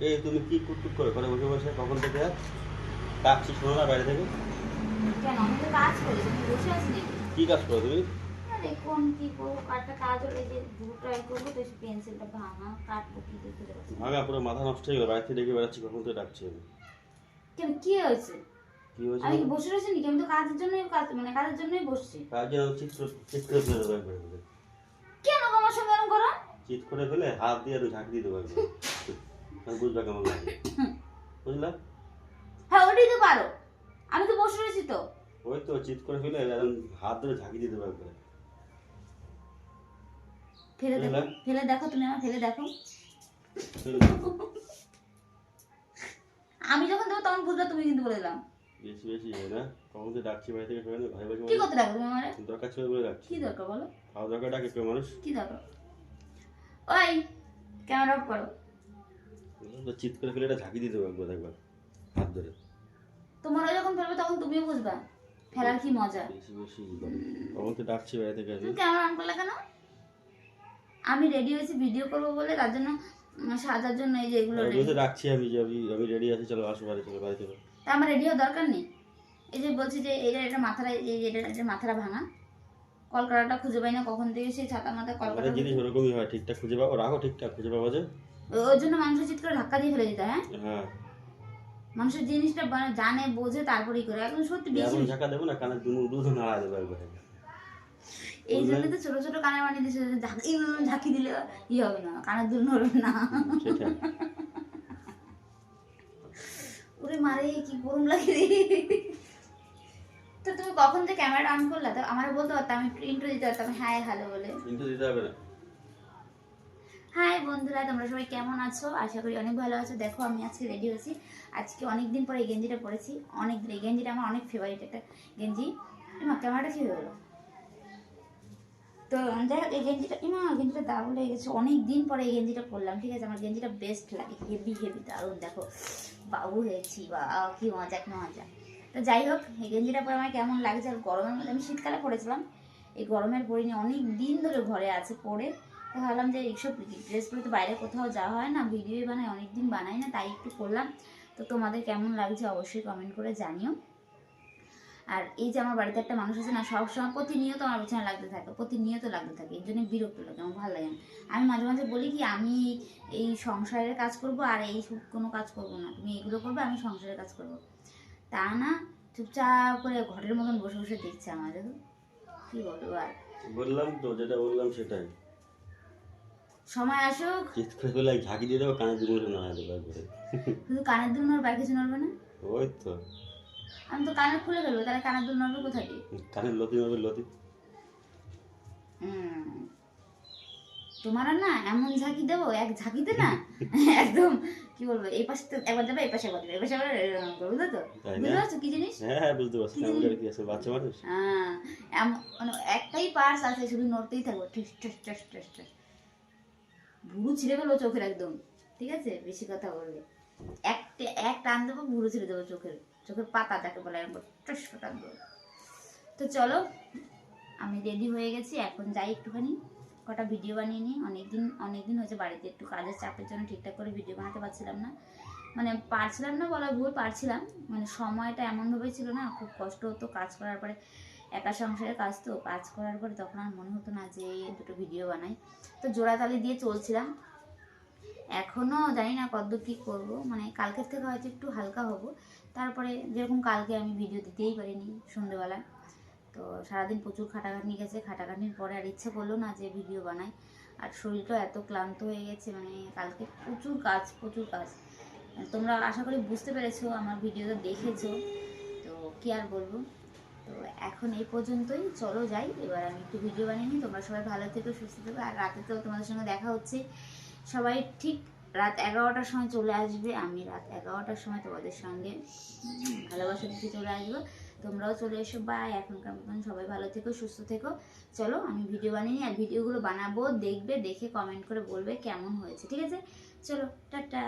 এই তুমি কি কুটকুট করে ঘরে বসে বসে কখন থেকে ডাকছি শোনো না বাইরে থেকে। তো কি কাজ করো তুমি? আরে কোন কি করব কাজ হলে যে ট্রাই করব তো পেন্সিলটা ভাঙা কাটবো কি দেখতে ভাঙা পুরো মাথা নষ্ট হয়ে গেল বাইরে থেকে ডেকে বেড়াচ্ছি কখন থেকে ডাকছি আমি? কেন কি হয়েছে? কি হয়েছে আমি কি বসে রয়েছি নাকি? আমি তো কাজের জন্যই কাজ মানে কাজের জন্যই বসছি। চিৎ করে ফেলে দেবো একবারে কেন আমার সঙ্গে এরকম করো? চিৎ করে ফেলে হাত দিয়ে একটু ঝাঁকি দিয়ে দেবো একবার। কেমন লাগে। বুঝলা? হ্যাঁ ওটাই তো পারো। আমি তো বসে রয়েছি তো। ওই তো চিৎ করে ফেলে হাত ধরে ঝাঁকি দেবো একবারে ফেলে দেখো ফেলে দেখো তুমি আমার ফেলে দেখো। আমি যখন দেবো তখন বুঝবে তুমি কিন্তু বলে দিলাম। বেশি বেশি হয় না? কখন থেকে ডাকছি বাড়ি থেকে সবাই ঘরে বসে কি করতে তুমি আমার? দরকার ছিল বলে ডাকছি। কি দরকার বলো? খাওয়া দরকার ডাকে কেউ মানুষ? কি দরকার? ওই ক্যামেরা অফ করো। তো চিৎ করে ফেলে এটা ঝাঁকি দেবো একবার একবার হাত ধরে। যখন ফেলবে তখন তুমিও বুঝবা ফেলার কি মজা। বেশি বেশি ডাকছি বাইরে থেকে তুমি ক্যামেরা অন করলে কেন? আমি রেডি হয়েছি ভিডিও করব বলে তার জন্য সাজার জন্য এই যে এগুলো। বসে ডাকছি আমি যে আমি আমি রেডি আছি চলো আসো বাড়ি চলো বাড়ি চলো তা আমার রেডি হওয়ার দরকার নেই। এই যে বলছি যে এটা এটা মাথাটা এই যে এটা এটা মাথাটা ভাঙা। কলকাতাটা খুঁজে পাই না কখন থেকে সেই ছাতা মাথায় কলকাতা জিনিস ওরকমই হয় ঠিকঠাক খুঁজে পাবো রাখো ঠিকঠাক খুঁজে পাবো যে। ওর জন্য মানুষের চিৎ করে ধাক্কা দিয়ে ফেলে দিতে হ্যাঁ? হ্যাঁ। মানুষের জিনিসটা জানে বোঝে তারপরেই করে। এখন সত্যি বেশি। ঝাঁকা দেবো না কানের দুনো দুধ নাড়া দেবো একবার। এই জন্য তো ছোট ছোট কানের বানিয়ে দিচ্ছে ঝাঁকি ঝাঁকি দিলে ই হবে না কানের দুল নড়বে না। ওরে মারে কি গরম লাগে রে। তো তুমি কখন থেকে ক্যামেরাটা অন করলা তো আমার বলতে পারতাম আমি ইন্ট্রো দিতে পারতাম হ্যাঁ হ্যালো বলে। কিন্তু দিতে হবে না। হাই বন্ধুরা, তোমরা সবাই কেমন আছো? আশা করি অনেক ভালো আছো। দেখো, আমি আজকে রেডি হয়েছি। আজকে অনেক দিন পরে এই গেঞ্জিটা পরেছি। অনেক দিন এই গেঞ্জিটা আমার অনেক ফেভারিট একটা গেঞ্জি। এমা ক্যামেরাটা কী গেলো? তো যাই হোক, এই গেঞ্জিটা এমা গেঞ্জিটা দারুণ লেগে গেছে অনেক দিন পরে এই গেঞ্জিটা পরলাম, ঠিক আছে? আমার গেঞ্জিটা বেস্ট লাগে। হেভি হেভি দারুণ। দেখো, বাবু হয়েছি বা কি মজা কি মজা। তো যাই হোক, এই গেঞ্জিটা পরে আমার কেমন লাগছে? আর গরমের মধ্যে আমি শীতকালে পরেছিলাম। এই গরমের পরিনি অনেক দিন ধরে ঘরে আছে, পরে তো ভাবলাম যে এইসব ড্রেসগুলো তো বাইরে কোথাও যাওয়া হয় না, ভিডিও বানাই অনেক দিন বানাই না, তাই একটু করলাম। তো তোমাদের কেমন লাগছে অবশ্যই কমেন্ট করে জানিও। আর এই যে আমার বাড়িতে একটা মানুষ আছে না সবসময় প্রতিনিয়ত আমার পেছনে লাগতে থাকে, প্রতিনিয়ত লাগতে থাকে এই জন্য বিরক্ত লাগে, আমার ভালো লাগে না। আমি মাঝে মাঝে বলি কি, আমি এই সংসারের কাজ করব আর এই কোনো কাজ করব না, তুমি এগুলো করবে, আমি সংসারের কাজ করব। তা না, চুপচাপ করে ঘরের মতন বসে বসে দেখছে আমাদের, কি বলব আর। বললাম তো, যেটা বললাম সেটাই। সময় আসুক। চিৎ করে ফেলে ঝাঁকি দিয়ে দেবো কানের দুটো নাড়া দেবো একবারে শুধু কানের দুল নড়বে আর কিছু নড়বে না? ওই তো। আমি তো কানের খুলে ফেলব তাহলে কানের দুল নড়বে কানের লতি মারবে লতি। তোমার না এমন ঝাঁকি দেবো এক ঝাঁকিতে না একদম কি বলব এই পাশে তো একবার যাবে এই পাশে একবার যাবে এই পাশে একবার এরকম করবে, বুঝলে তো? বুঝতে পারছ কি জিনিস? হ্যাঁ হ্যাঁ বুঝতে পারছি। কি আছে বাচ্চা মানুষ? হ্যাঁ মানে একটাই পার্স আছে শুধু নড়তেই থাকব ঠেস ঠেস ঠেস ঠেস ঠেস। ভুরু ছিঁড়ে ফেলব চোখের একদম, ঠিক আছে? বেশি কথা বললে এক এক টান দেবো ভুরু ছিঁড়ে দেবো চোখের চোখের পাতা যাকে বলে এরকম টস টান দেবো। তো চলো, আমি রেডি হয়ে গেছি, এখন যাই একটুখানি। কটা ভিডিও বানিয়ে নিই। অনেকদিন অনেকদিন হয়েছে বাড়িতে একটু কাজের চাপের জন্য ঠিকঠাক করে ভিডিও বানাতে পারছিলাম না। মানে পারছিলাম না বলা ভুল, পারছিলাম। মানে সময়টা এমনভাবে ছিল না, খুব কষ্ট হতো কাজ করার পরে। একা সংসারের কাজ তো, কাজ করার পরে তখন আর মনে হতো না যে দুটো ভিডিও বানাই। তো জোড়াতালি দিয়ে চলছিলাম। এখনও জানি না কতদূর কী করব মানে কালকের থেকে হয়তো একটু হালকা হব। তারপরে যেরকম কালকে আমি ভিডিও দিতেই পারিনি সন্ধ্যেবেলায় তো সারাদিন প্রচুর খাটাখাটনি গেছে, খাটাখাটনির পরে আর ইচ্ছে করল না যে ভিডিও বানাই। আর শরীরটা এত ক্লান্ত হয়ে গেছে মানে কালকে প্রচুর কাজ প্রচুর কাজ। তোমরা আশা করি বুঝতে পেরেছ, আমার ভিডিওটা দেখেছ। তো কি আর বলব? তো এখন এই পর্যন্তই। চলো যাই, এবার আমি একটু ভিডিও বানিয়ে নিই। তোমরা সবাই ভালো থেকো, সুস্থ থেকো। আর রাতে তো তোমাদের সঙ্গে দেখা হচ্ছে। সবাই ঠিক রাত এগারোটার সময় চলে আসবে। আমি রাত এগারোটার সময় তোমাদের সঙ্গে ভালোবাসা দিতে চলে আসব। তোমরাও চলে এসো। বা এখনকার মতন সবাই ভালো থেকো, সুস্থ থেকো। চলো, আমি ভিডিও বানিয়ে নিই। আর ভিডিওগুলো বানাবো, দেখবে, দেখে কমেন্ট করে বলবে কেমন হয়েছে। ঠিক আছে? চলো, টাটা।